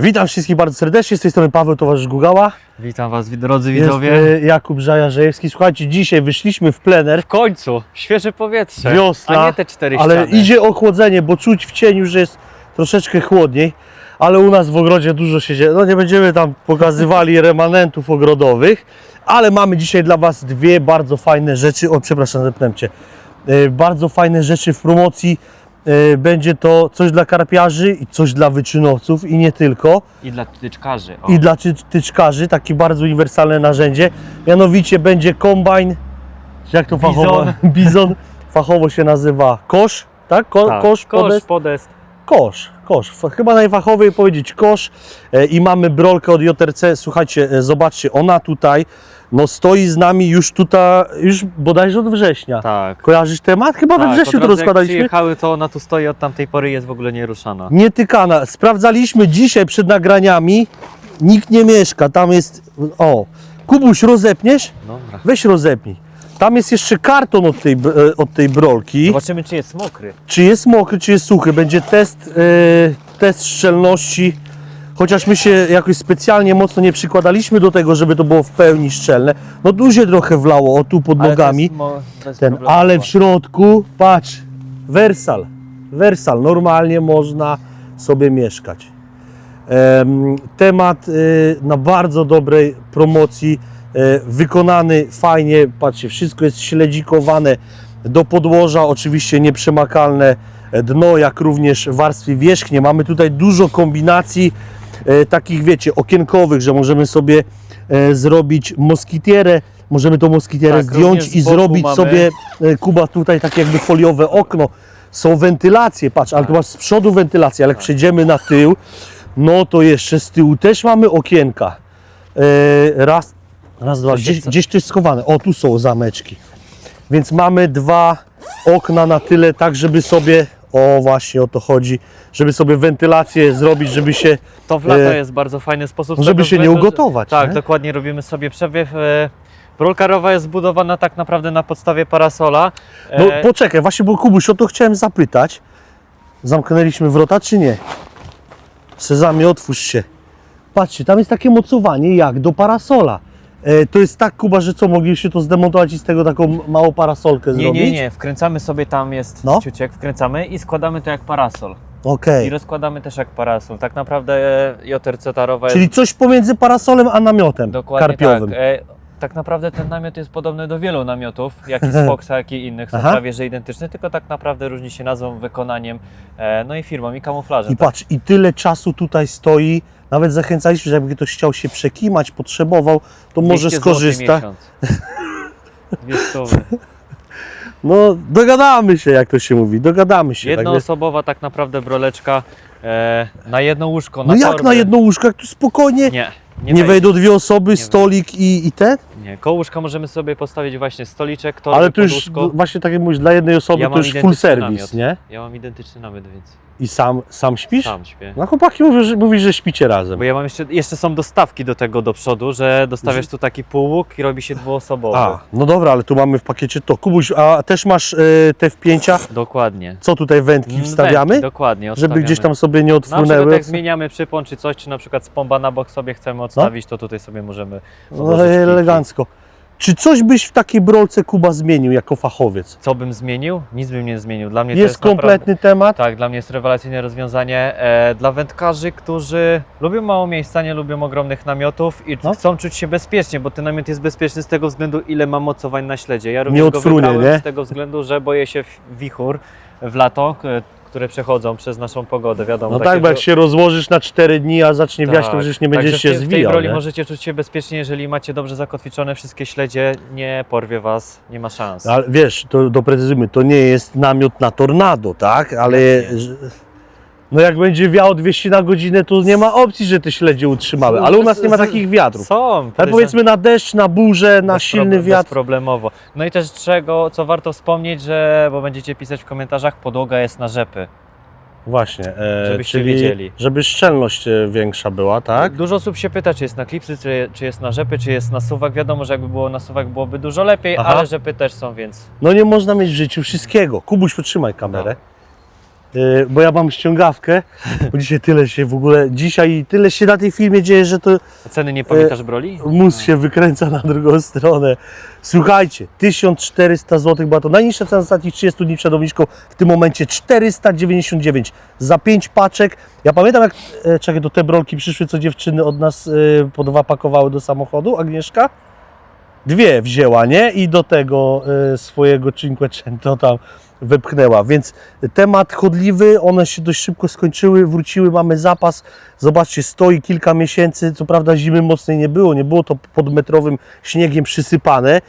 Witam wszystkich bardzo serdecznie, z tej strony Paweł, towarzysz Gugała. Witam Was, drodzy Jest widzowie. e, Jakub Żajarzejewski. Słuchajcie, dzisiaj wyszliśmy w plener, W końcu, świeże powietrze. Wiosna, A nie te cztery ale ściany. idzie ochłodzenie, bo czuć w cieniu, że jest troszeczkę chłodniej, ale u nas w ogrodzie dużo się dzieje. No nie będziemy tam pokazywali remanentów ogrodowych, ale mamy dzisiaj dla Was dwie bardzo fajne rzeczy. O, przepraszam, zepnę Cię. E, Bardzo fajne rzeczy w promocji. E, Będzie to coś dla karpiarzy i coś dla wyczynowców i nie tylko. I dla tyczkarzy. O. i dla ty- tyczkarzy takie bardzo uniwersalne narzędzie. Mianowicie będzie kombajn, jak to fachowo? Bizon. Bizon. Fachowo się nazywa kosz, tak? Ko, Tak, Kosz, kosz, podest? podest. Kosz, kosz. Chyba najfachowiej powiedzieć kosz. E, I mamy brolkę od JRC. Słuchajcie, e, zobaczcie, ona tutaj no stoi z nami już tutaj, już bodajże od września. Tak. Kojarzysz temat? Chyba we tak, wrześniu od to jak rozkładaliśmy. przyjechały, to ona tu stoi od tamtej pory jest w ogóle nieruszana. Nietykana. Sprawdzaliśmy dzisiaj przed nagraniami. Nikt nie mieszka. Tam jest. O. Kubuś, rozepniesz? Dobra. Weź rozepnij. Tam jest jeszcze karton od tej, e, od tej brolki. Zobaczymy, czy jest mokry. Czy jest mokry, czy jest suchy. Będzie test, e, test szczelności. Chociaż my się jakoś specjalnie mocno nie przykładaliśmy do tego, żeby to było w pełni szczelne. No duże trochę wlało, o tu pod Ale nogami. Ten, ale w środku, patrz, Wersal. Wersal, normalnie można sobie mieszkać. Em, temat y, na bardzo dobrej promocji, wykonany fajnie, patrzcie, wszystko jest śledzikowane do podłoża, oczywiście nieprzemakalne dno, jak również w warstwie wierzchniej. Mamy tutaj dużo kombinacji e, takich, wiecie, okienkowych, że możemy sobie e, zrobić moskitierę, możemy tą moskitierę Tak, zdjąć i zrobić mamy- sobie, e, Kuba, tutaj tak jakby foliowe okno. Są wentylacje, patrz, ale tu masz z przodu wentylację, ale jak przejdziemy na tył, no to jeszcze z tyłu też mamy okienka. E, raz, raz, dwa, gdzieś, gdzieś to jest schowane. O, tu są zameczki. Więc mamy dwa okna na tyle, tak żeby sobie, o właśnie o to chodzi, żeby sobie wentylację zrobić, żeby się, To w lata e, jest bardzo fajny sposób. żeby się nie względu, że- ugotować. Tak, nie? dokładnie robimy sobie przewiew. E, Rolkarowa jest zbudowana tak naprawdę na podstawie parasola. No E, poczekaj, właśnie bo Kubuś, o to chciałem zapytać. Zamknęliśmy wrota, czy nie? Sezamie, otwórz się. Patrzcie, tam jest takie mocowanie jak do parasola. E, to jest tak, Kuba, że co, mogliście to zdemontować i z tego taką małą parasolkę Nie, zrobić? nie, nie. Wkręcamy sobie tam jest No. ciuciek, wkręcamy i składamy to jak parasol. Okej. I rozkładamy też jak parasol. Tak naprawdę e, JRC Tarowa Czyli jest coś pomiędzy parasolem a namiotem dokładnie karpiowym. tak. Tak naprawdę ten namiot jest podobny do wielu namiotów, jak i z Foxa, jak i innych. Są Aha. prawie że identyczne, tylko tak naprawdę różni się nazwą, wykonaniem, e, no i firmą, i kamuflażem. I patrz, i tyle czasu tutaj stoi. Nawet zachęcaliśmy, że jakby ktoś chciał się przekimać, potrzebował, to może 200 zł skorzysta. miesiąc. Dwie stówy. No, dogadamy się, jak to się mówi, dogadamy się. Jednoosobowa tak naprawdę broleczka e, na jedno łóżko, No na jak torbę. na jedno łóżko, jak tu spokojnie Nie, nie, nie, wejdą dwie osoby, stolik i, i ten? Nie, koło łóżka możemy sobie postawić właśnie stoliczek, torbę, Ale to już poduszko. właśnie tak jak mówisz, dla jednej osoby to mam już full identyczny namiot. nie? Ja mam identyczny namiot, więc I sam, sam śpisz? sam śpię. No chłopaki mówią, że, mówisz, że śpicie razem. Bo ja mam jeszcze, jeszcze są dostawki do tego do przodu, że dostawiasz tu taki półłuk i robi się dwuosobowy. A, no dobra, ale tu mamy w pakiecie to. Kubuś, a też masz e, te wpięcia, Dokładnie. co tutaj wędki Mm, wstawiamy? wędki, dokładnie, żeby odstawiamy. gdzieś tam sobie nie Na przykład odfrunęły. jak zmieniamy przypon czy coś, czy na przykład z pomba na bok sobie chcemy odstawić, to tutaj sobie możemy No odłożyć kijki. elegancko. Czy coś byś w takiej brolce Kuba zmienił jako fachowiec? Co bym zmienił? Nic bym nie zmienił. Dla mnie to Jest jest naprawdę- kompletny temat. Tak, dla mnie jest rewelacyjne rozwiązanie e, dla wędkarzy, którzy lubią mało miejsca, nie lubią ogromnych namiotów i No. chcą czuć się bezpiecznie, bo ten namiot jest bezpieczny z tego względu, ile ma mocowań na śledzie. Ja również Nie go odfrunie, nie? z tego względu, że boję się wichur w lato, które przechodzą przez naszą pogodę, wiadomo. No tak, bo jak się rozłożysz na 4 dni, a zacznie wiać, to Tak. przecież nie będziesz się tej- W tej zwijał. roli nie? możecie czuć się bezpiecznie, jeżeli macie dobrze zakotwiczone wszystkie śledzie, nie porwie was, nie ma szans. Ale wiesz, to doprecyzujmy, to nie jest namiot na tornado, tak? Ale no jak będzie wiało 200 na godzinę, to nie ma opcji, że te śledzie utrzymały. Ale u nas nie ma takich wiatrów. Są. Ale powiedzmy na deszcz, na burzę, na silny problem- wiatr. Bezproblemowo. No i też czego, co warto wspomnieć, że, bo będziecie pisać w komentarzach, podłoga jest na rzepy. Właśnie, e, Żebyście czyli wiedzieli. żeby szczelność e, większa była, tak? Dużo osób się pyta, czy jest na klipsy, czy, czy jest na rzepy, czy jest na suwak. Wiadomo, że jakby było na suwak byłoby dużo lepiej, Aha. ale rzepy też są, więc No nie można mieć w życiu wszystkiego. Kubuś, potrzymaj kamerę. E, bo ja mam ściągawkę, bo dzisiaj tyle się w ogóle, dzisiaj tyle się na tej filmie dzieje, że to A ceny nie pamiętasz broli? mózg się wykręca na drugą stronę. Słuchajcie, 1400 zł była to najniższa cena ostatnich 30 dni przed obniżką, w tym momencie 499 za 5 paczek. Ja pamiętam jak, e, czekaj, do te brolki przyszły, co dziewczyny od nas e, po dwa pakowały do samochodu, Agnieszka? Dwie wzięła, nie? I do tego e, swojego Cinquecento tam wepchnęła, więc temat chodliwy, one się dość szybko skończyły, wróciły, mamy zapas, zobaczcie, stoi kilka miesięcy, co prawda zimy mocnej nie było, nie było to pod metrowym śniegiem przysypane,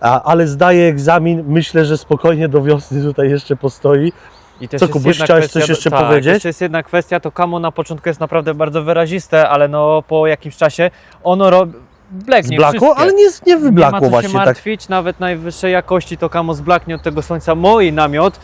ale zdaje egzamin, myślę, że spokojnie do wiosny tutaj jeszcze postoi. I też Co, Kubuś, chciałeś kwestia- coś jeszcze tak, powiedzieć? Jeszcze jest jedna kwestia, to kamo na początku jest naprawdę bardzo wyraziste, ale no po jakimś czasie ono robi... Bleknie Zblakło, ale nie, nie Nie ma wyblakło co właśnie się tak. martwić, nawet najwyższej jakości to kamo zblaknie od tego słońca. Mój namiot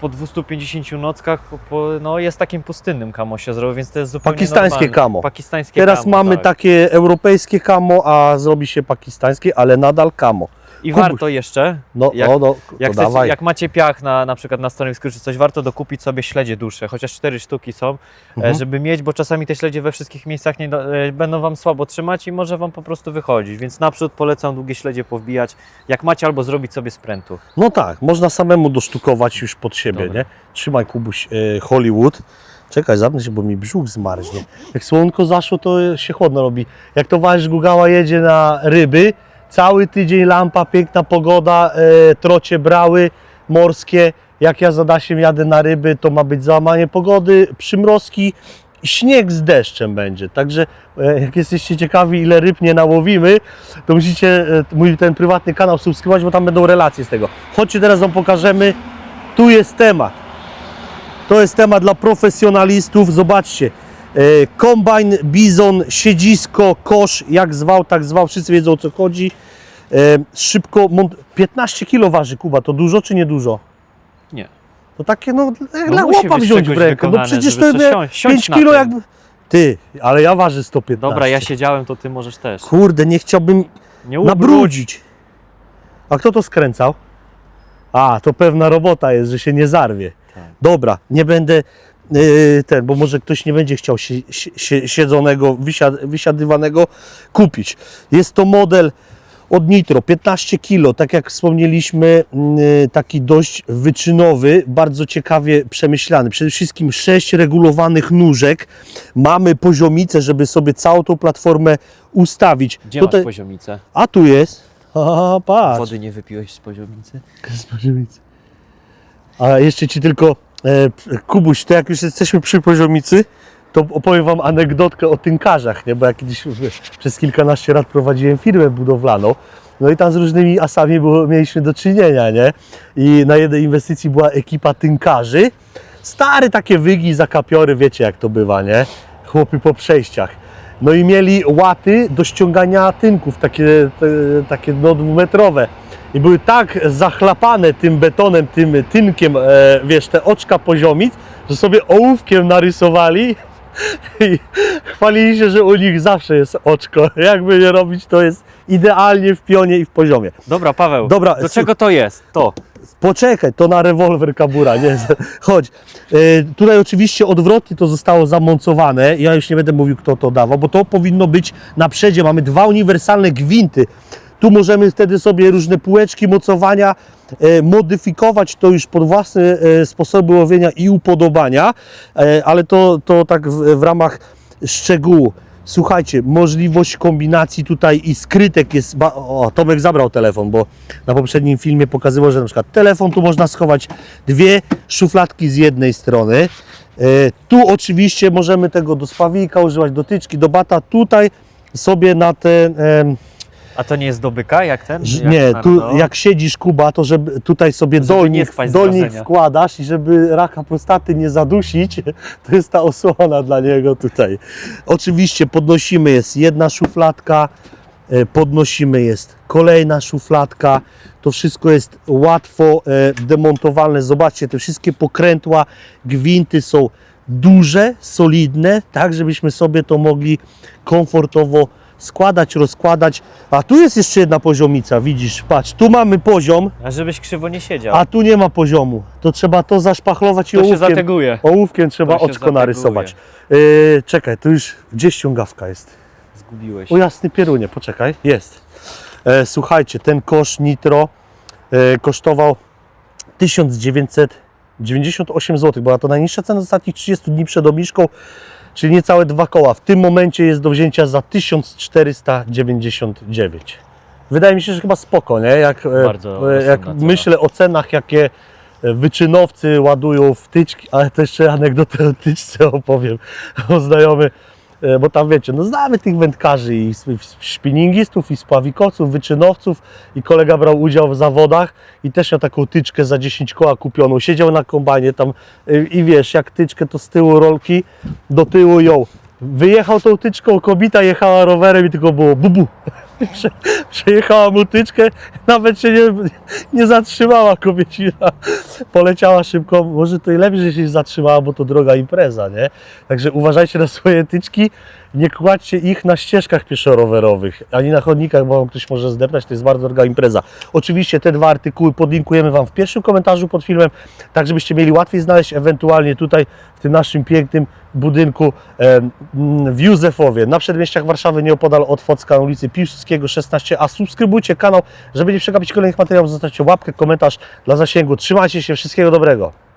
po 250 nockach po, no, jest takim pustynnym kamo się zrobił, więc to jest zupełnie Pakistańskie normalne. kamo. Pakistańskie Teraz kamo, mamy tak. takie europejskie kamo, a zrobi się pakistańskie, ale nadal kamo. I warto jeszcze, No, Jak- no, no jak, to chcecie, dawaj. jak macie piach na, na przykład na stanowisku czy coś, warto dokupić sobie śledzie dłuższe, chociaż cztery sztuki są, e, Mhm. żeby mieć, bo czasami te śledzie we wszystkich miejscach nie, do- e, będą Wam słabo trzymać i może Wam po prostu wychodzić, więc naprzód polecam długie śledzie powbijać, jak macie albo zrobić sobie sprętu. No tak, można samemu dosztukować już pod siebie, Dobra. nie? Trzymaj Kubuś e, Hollywood. Czekaj, zamknę się, bo mi brzuch zmarznie. Jak słonko zaszło, to się chłodno robi. Jak towarzysz Gugała jedzie na ryby, cały tydzień lampa, piękna pogoda, e, trocie brały morskie. Jak ja za Dasiem jadę na ryby, to ma być załamanie pogody, przymrozki, śnieg z deszczem będzie. Także e, jak jesteście ciekawi, ile ryb nie nałowimy, to musicie e, mój ten prywatny kanał subskrybować, bo tam będą relacje z tego. Chodźcie, teraz Wam pokażemy. Tu jest temat. To jest temat dla profesjonalistów. Zobaczcie. E, Kombajn, bizon, siedzisko, kosz, jak zwał, tak zwał. Wszyscy wiedzą o co chodzi. E, Szybko, mont- 15 kg waży Kuba, to dużo czy nie dużo? Nie. To takie, no, No dla chłopa wziąć w rękę. No przecież to siąść- siąść 5 na kg jakby... Ty, ale ja ważę 115. Dobra, ja siedziałem, to Ty możesz też. Kurde, nie chciałbym Nie nabrudzić. A kto to skręcał? A, to pewna robota jest, że się nie zarwie. Tak. Dobra, nie będę ten, bo może ktoś nie będzie chciał si, si, si, siedzonego, wysiad, wysiadywanego kupić. Jest to model od Nitro, 15 kg, tak jak wspomnieliśmy, yy, taki dość wyczynowy, bardzo ciekawie przemyślany. Przede wszystkim 6 regulowanych nóżek. Mamy poziomicę, żeby sobie całą tą platformę ustawić. Gdzie Tutaj- masz poziomicę? a tu jest. A, patrz. Wody nie wypiłeś z poziomicy? Z poziomicy. A jeszcze ci tylko, Kubuś, to jak już jesteśmy przy poziomicy, to opowiem Wam anegdotkę o tynkarzach, nie? bo ja kiedyś wiesz, przez kilkanaście lat prowadziłem firmę budowlaną, no i tam z różnymi asami było, mieliśmy do czynienia, nie? I na jednej inwestycji była ekipa tynkarzy, stare takie wygi, zakapiory, wiecie jak to bywa, nie? Chłopy po przejściach. No i mieli łaty do ściągania tynków, takie, te, takie no dwumetrowe. I były tak zachlapane tym betonem, tym tynkiem, e, wiesz, te oczka poziomic, że sobie ołówkiem narysowali i chwalili się, że u nich zawsze jest oczko. Jakby nie robić, to jest idealnie w pionie i w poziomie. Dobra, Paweł, Dobra, do czego to jest? To. Poczekaj, to na rewolwer kabura, nie? Chodź. E, tutaj oczywiście odwrotnie to zostało zamontowane. Ja już nie będę mówił, kto to dawał, bo to powinno być na przedzie. Mamy dwa uniwersalne gwinty. Tu możemy wtedy sobie różne półeczki, mocowania e, modyfikować to już pod własne e, sposoby łowienia i upodobania, e, ale to, to tak w, w ramach szczegółu. Słuchajcie, możliwość kombinacji tutaj i skrytek jest. O, Tomek zabrał telefon, bo na poprzednim filmie pokazywał, że na przykład telefon tu można schować dwie szufladki z jednej strony. Tu oczywiście możemy tego do spawika używać, dotyczki, do bata. Tutaj sobie na ten. A to nie jest do byka, jak ten? Jak Nie, tu jak siedzisz Kuba, to żeby tutaj sobie Żeby dolnik, dolnik wkładasz i żeby raka prostaty nie zadusić, to jest ta osłona dla niego tutaj. Oczywiście podnosimy, jest jedna szufladka, e, podnosimy, jest kolejna szufladka. To wszystko jest łatwo e, demontowalne. Zobaczcie, te wszystkie pokrętła, gwinty są duże, solidne, tak żebyśmy sobie to mogli komfortowo składać, rozkładać. A tu jest jeszcze jedna poziomica, widzisz, patrz, tu mamy poziom, A żebyś krzywo nie siedział. a tu nie ma poziomu. To trzeba to zaszpachlować i to się ołówkiem, zateguje. ołówkiem trzeba To się oczko zateguje. narysować. Yy, czekaj, tu już gdzieś ściągawka jest. Zgubiłeś. O jasny pierunie, poczekaj, jest. E, słuchajcie, ten kosz Nitro e, kosztował 1998 zł, była to najniższa cena z ostatnich 30 dni przed obniżką, czyli niecałe dwa koła. W tym momencie jest do wzięcia za 1499. Wydaje mi się, że chyba spoko, nie? Jak, e, Bardzo e, jak myślę o cenach, jakie e, wyczynowcy ładują wtyczki, ale to jeszcze anegdotę o tyczce opowiem, o znajomy, bo tam wiecie, no znamy tych wędkarzy i s- i spinningistów, i spławikowców, wyczynowców i kolega brał udział w zawodach i też miał taką tyczkę za 10 koła kupioną, siedział na kombajnie tam e, i wiesz, jak tyczkę to z tyłu rolki, do tyłu ją wyjechał tą tyczką, kobita jechała rowerem i tylko było bubu. Prze, przejechała mu tyczkę, nawet się nie, nie zatrzymała kobiecina. Poleciała szybko. Może to i lepiej, że się zatrzymała, bo to droga impreza, nie? Także uważajcie na swoje tyczki. Nie kładźcie ich na ścieżkach pieszo-rowerowych, ani na chodnikach, bo ktoś może zdeptać. To jest bardzo droga impreza. Oczywiście te dwa artykuły podlinkujemy Wam w pierwszym komentarzu pod filmem, tak żebyście mieli łatwiej znaleźć, ewentualnie tutaj w tym naszym pięknym budynku em, w Józefowie, na przedmieściach Warszawy, nieopodal od Focka, ulicy Piłsudskiego 16. A subskrybujcie kanał, żeby nie przegapić kolejnych materiałów. Zostawcie łapkę, komentarz dla zasięgu. Trzymajcie się, wszystkiego dobrego.